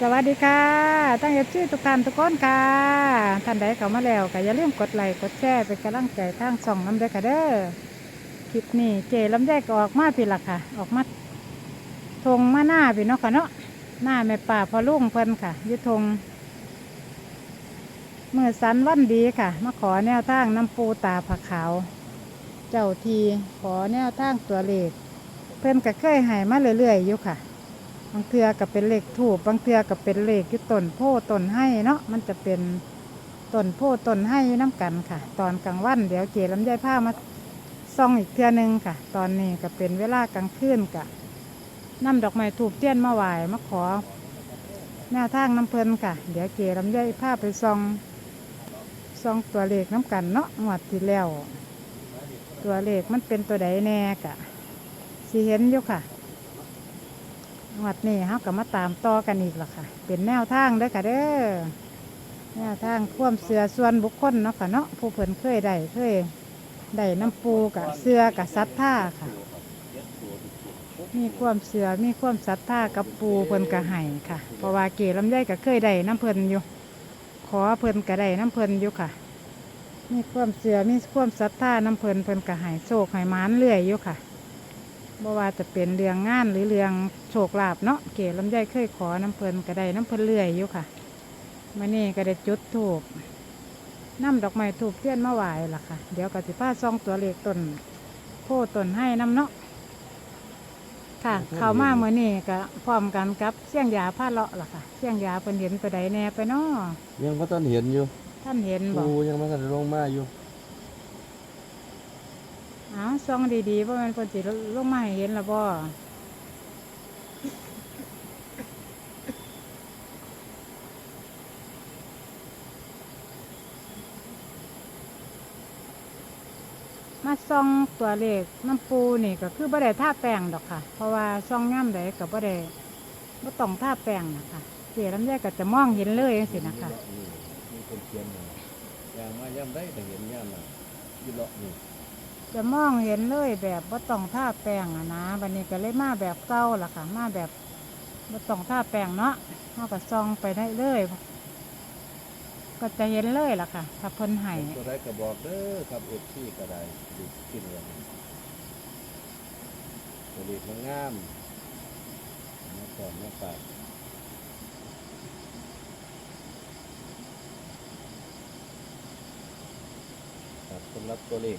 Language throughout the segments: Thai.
สวัสดีค่ะตั้งเอฟซีทุกท่านทุกคนค่ะท่านใดเข้ามาแล้วก็อย่าลืมกดไลค์กดแชร์เป็นกำลังใจทางส่องน้ำเด้อค่ะเด้อคลิปนี้เจลำไยก็ออกมาพี่ละค่ะ ออกมาทงมาหน้าพี่เนาะค่ะเนาะหน้าแม่ป่าพอลุ่งเพิ่นค่ะอยุทงเมื่อสันวันดีค่ะ มาขอแนวทางน้ำปูตาผักขาว เจ้าทีขอแนวทางตัวเลขเพิ่นก็เคยหายมาเรื่อยๆอยู่ค่ะ บางเทือก็เป็นเลขถูกบางเทือก็เป็นเลขที่ต้นโพต้นให้เนาะมันจะเป็นต้นโพต้นให้น้ำกันค่ะ ตอนกลางวันเดี๋ยวเจลำไยผ้ามาซ่องอีกเทือหนึงค่ะ ตอนนี้ก็เป็นเวลากลางคืนกะนำดอกไม้ถูกเตี้ยนมาไหว้มาขอแนวทางน้ำเพลินค่ะ เดี๋ยวเจลำไยผ้าไปซ่องซ่องตัวเลขน้ำกันเนาะงวดที่แล้ว ตัวเลขมันเป็นตัวใดแน่กะสีเห็นอยู่ค่ะ งวดนี้เขาก็มาตามต่อกันอีกล่ะค่ะ เป็นแนวทางเด้อค่ะเด้อแนวทางควมเสือส่วนบุคคลเนาะค่ะเนาะผู้เพิ่นเคยได้เคยได้น้ำปูกับเสือกับซัดท่าค่ะ มีความเสือมีความศรัทธากับปูเพิ่นกระไห้ค่ะ เพราะว่าเกลำไยก็เคยได้น้ำเพิ่นอยู่ ขอเพิ่นก็ได้น้ำเพิ่นอยู่ค่ะ มีความเสือมีความศรัทธาน้ำเพิ่นเพิ่นกระไห้โชคไห้มานเรื่อยอยู่ค่ะ บ่ว่าจะเป็นเรื่องงานหรือเรื่องโชคลาภเนาะเก๋ลำไยเคยขอน้ำเพลินก็ได้น้ำเพลินเรื่อยอยู่ค่ะมานี่ก็ได้จุดถูกน้ำดอกไม้ถูกเทียนมาไหวล่ะค่ะ เดี๋ยวก็สิผ้าซองตัวเลขต้นโพธิ์ต้นให้น้ำเนาะค่ะเข้ามาเมื่อนี่ก็พร้อมกันกับเสี่ยงยาผ้าเลาะล่ะค่ะเสี่ยงยาเป็นเห็นตัวใดแน่ไปเนาะยังพ่ท่านเห็นอยู่ท่านเห็นบอกปูยังไม่ทันลงมาอยู่ อ้าซองดีๆเพราะมันคนสิลงมาให้เห็นและบ่มาซองตัวเลขน้ำปูนี่ก็คือบ่ได้ท่าแป้งดอกค่ะ เพราะว่าซองย่ำใดกับบ่ได้บ่ต้องท่าแป้งนะคะเจีลำไยก็จะมองเห็นเลยจังซี่นะคะมีคนเขียนอย่างมาย่ำได้แต่เห็นย่ำน่ะยี่เลาะนี่ จะมองเห็นเลยแบบบ่าต้องท่าแป้งอะนะวันนี้ก็เลยมาแบบเก่าล่ะค่ะ มาแบบบ่าต้องท่าแป้งเนาะเฮาก็ซองไปได้เลย ก็จะเห็นเลยล่ะค่ะ ถ้าเพิ่นให้ตัวใดก็บอกเด้อครับเอฟซีก็ได้ดูขึ้นเลยตัวเล็กมันงามมาก่อนมาปากครับสำหรับตัวเลข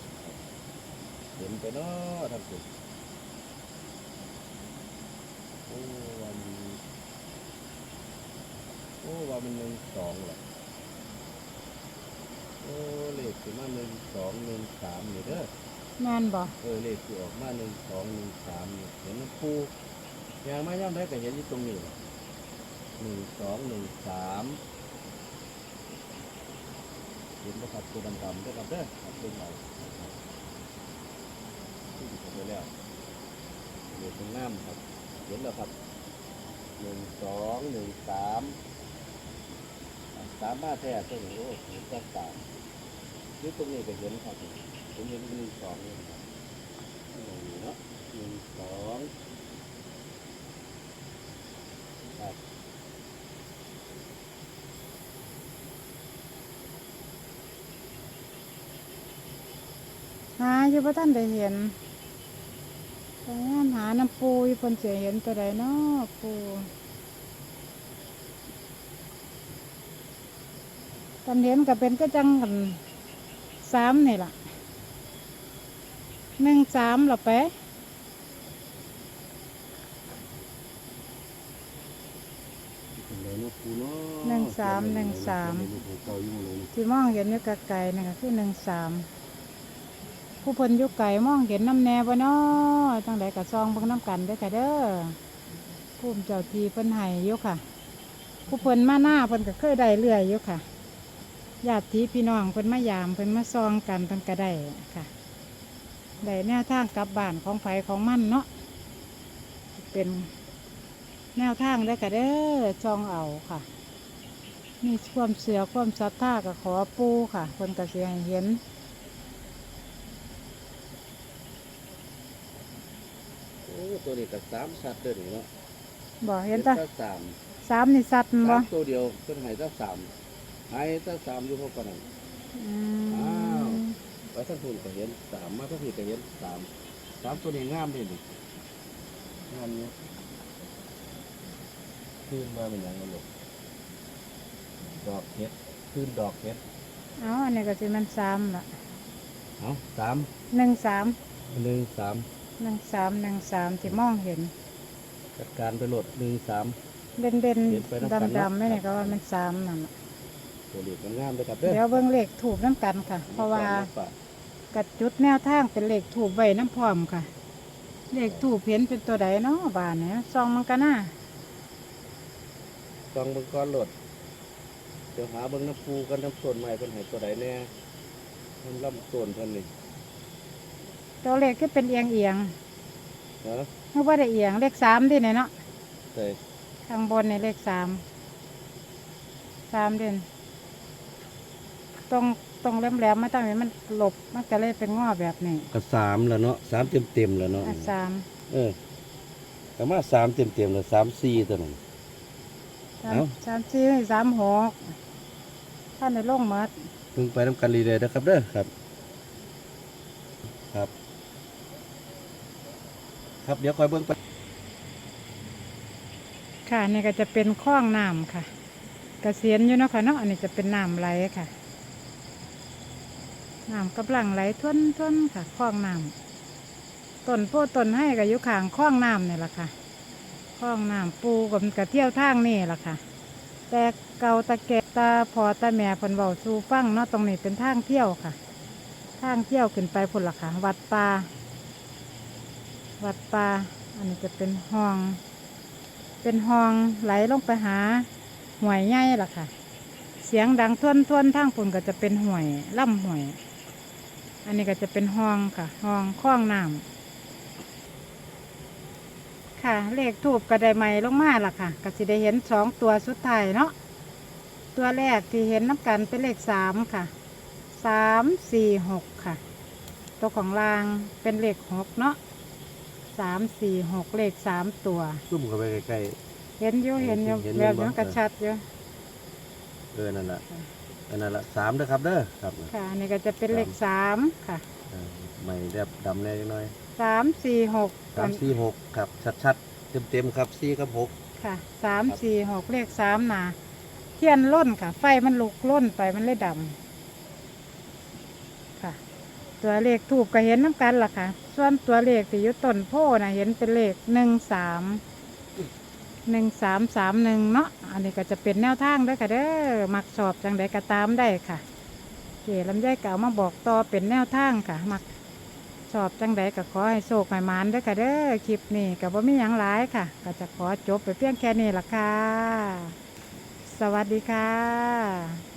เห็นไปเนาะท่านผู้โอ้วันโอ้ว่ามันหนึ่งสองเหรอโอ้เลขคือมาหนึ่งสองหนึ่งสามนี่เด้อแม่นบ่เออเลขคือออกมาหนึ่งสองหนึ่งสามนี่เห็นมันปูยางมาย่ำได้ก็เห็นอยู่ตรงนี้แหละหนึ่งสองหนึ่งสามเห็นประคับตัวดำๆด้วยครับเด้อครับเป็นเราที่ติดไปแล้ว เลขตรงน้ำครับ เห็นแล้วครับหนึ่งสองหนึ่งสามสามมาแท้ตัวนี้โอ้เห็นก็สามนี่ตรงนี้ก็เห็นครับผมเห็นหนึ่งสองเลยครับนี่เนาะหนึ่งสองครับหาอยู่บ่ทันได้เห็น พยายามหาน้ำปูอยู่เพิ่นสิเห็นตัวใดเนาะปูตอนเห็นก็เป็นก็จังกันสามนี่ล่ะหนึ่งสามหรอไปหนึ่งสามหนึ่งสามที่มองเห็นอยู่ไกลๆนี่ก็คือหนึ่งสาม ผู้เพิ่นยู่ไกลมองเห็นน้ำแน่บ่เนาะจังไดก็ซองเบิ่งน้ำกันเด้อค่ะเด้อผู้เจ้าทีเพิ่นให้ยู่ค่ะ ผู้เพิ่นมาหน้าเพิ่นก็เคยได้เรื่อยยู่ค่ะญาติพี่น้องเพิ่นมายามเพิ่นมาซองกันเพิ่นก็ได้ค่ะได้แนวทางกลับบ้านของไผของมันเนาะเป็นแนวทางได้อค่ะเด้อจองเอาค่ะมีความเสือความศรัทธาก็ขอปูค่ะคนกระเสียให้เห็น โอ้ ตัวนี้ก็สามชัดเด้อนี่เนาะบอกเห็นแตาจ็ดก็สามสามนี่สัตว์บ่สามตัวเดียวเพิ่นให้ตั้งสามให้ตั้งสามอยู่พวกกันนั้นอือ้าวมไว้ทั้งทุนก็เห็นสามมาทั้งทีก็เห็นสามสามตัวนี้งามเลยนี่งามเนี่ยขึ้นมาเป็นอย่างนั้นลูกดอกเห็ดขึ้นดอกเห็ดเอาอันนี้ก็สิมันสามละเอาสามหนึ่งสามหนึ่งสาม หนึ่งสามหนึ่งสามที่มองเห็น จัดการไปโหลดหนึ่งสาม เด่นเด่นเห็นไปน้ำกันดำเนาะดำๆไม่เนี่ยก็ว่ามันสามนั่นน่ะตัวเล็กมันงามเลยครับเด้อเดี๋ยวเบิ่งเลขถูกน้ำกันค่ะ เพราะว่าฝกกัดจุดแนวทางเป็นเลขถูกไว้น้ำพร้อมค่ะ เลขถูกเห็นเป็นตัวใดเนาะบานเนี่ยซองมันก็น่าซองเบิ่งก้อนโหลด เดี๋ยวหาเบิ่งน้ำปูกันน้ำต้นใหม่เพิ่นให้ตัวใดแน่มันลำต้นเพิ่นนี่ ตัวเลขก็เป็นเอียงเอียงเนาะๆเมื่อว่าได้เอียงเลขสามดิเนี่ยเนาะใส่ข้างบนในเลขสามสามเด่นตรงตรงแหลมๆมาตั้งนี้มันหลบมันก็เลยเป็นง้อแบบนี้ก็สามแล้วเนาะสามเต็มเต็มๆแล้วเนาะอะสามเออก็มาสามเต็มเต็มๆแล้วสามสี่ตัวนึง สามเอ้า สามสี่สามหกท่านในลงหมัด เพิ่งไปน้ำกันรีเลยนะครับเด้อครับ ครับ ครับเดี๋ยวคอยเบิ่งไปค่ะนี่ก็จะเป็นคลองน้ำค่ะกระเกษียณอยู่เนาะค่ะเนาะอันนี้จะเป็นน้ำไหลค่ะน้ำกำลังไหลท่วนท่วนค่ะคลองน้ำต้นโพต้นให้ก็อยู่ข้างคลองน้ำนี่แหละค่ะคลองน้ำปูกับกระเที่ยวทางนี่แหละค่ะ แต่เก่าตะแกตาพอตาแม่เพนเบาสู่ฟังเนาะตรงนี้เป็นทางเที่ยวค่ะ ทางเที่ยวขึ้นไปพุ่นละค่ะ วัดป่า วัดป่าอันนี้จะเป็นห้อง เป็นห้องไหลลงไปหาห่วยใหญ่ล่ะค่ะ เสียงดังทวนทวนๆทางปุ่นก็จะเป็นห่วยล่ำห่วย อันนี้ก็จะเป็นห้องค่ะ ห้องคล้องน้ำค่ะ เลขทูบกระไดไม้ลงมาล่ะค่ะก็สิได้เห็นสองตัวสุดท้ายเนาะตัวแรกที่เห็นน้ำกันเป็นเลขสามค่ะสามสี่หกค่ะ ตัวของรางเป็นเลขหกเนาะ สามสี่หกเลขสามตัว ซุ่มเข้าไปใกล้ เห็นอยู่เห็นอยู่เห็นแบบเห็นบ่นี้กระชัดอยู่ๆเออนั่นแหละเออนั่นแหละสามเด้อครับเด้อครับค่ะอันนี่ก็จะเป็นเลขสามค่ะเออใหม่แบบดำแน่จังน้อยสามสี่หกสามสี่หกครับชัดๆเต็มๆครับสี่กับหกค่ะสามสี่หกเลขสามหนาเทียนล่นค่ะ ไฟมันลุกล่นไปมันเลยดำค่ะ ตัวเลขถูกก็เห็นน้ำกันล่ะค่ะ ส่วนตัวเลขที่อยู่ต้นโพนะเห็นเป็นเลขหนึ่งสามหนึ่งสามสามหนึ่งเนาะอันนี้ก็จะเป็นแนวทางด้วยค่ะเด้อมักสอบจังใดก็ตามได้ค่ะเก๋ลำไยเก่ามาบอกต่อเป็นแนวทางค่ะ มักสอบจังใดก็ขอให้โชคให้มานด้วยค่ะเด้อคลิปนี้ก็บ่มีหยังหลายค่ะ ก็จะขอจบไปเพียงแค่นี้ล่ะค่ะ สวัสดีค่ะ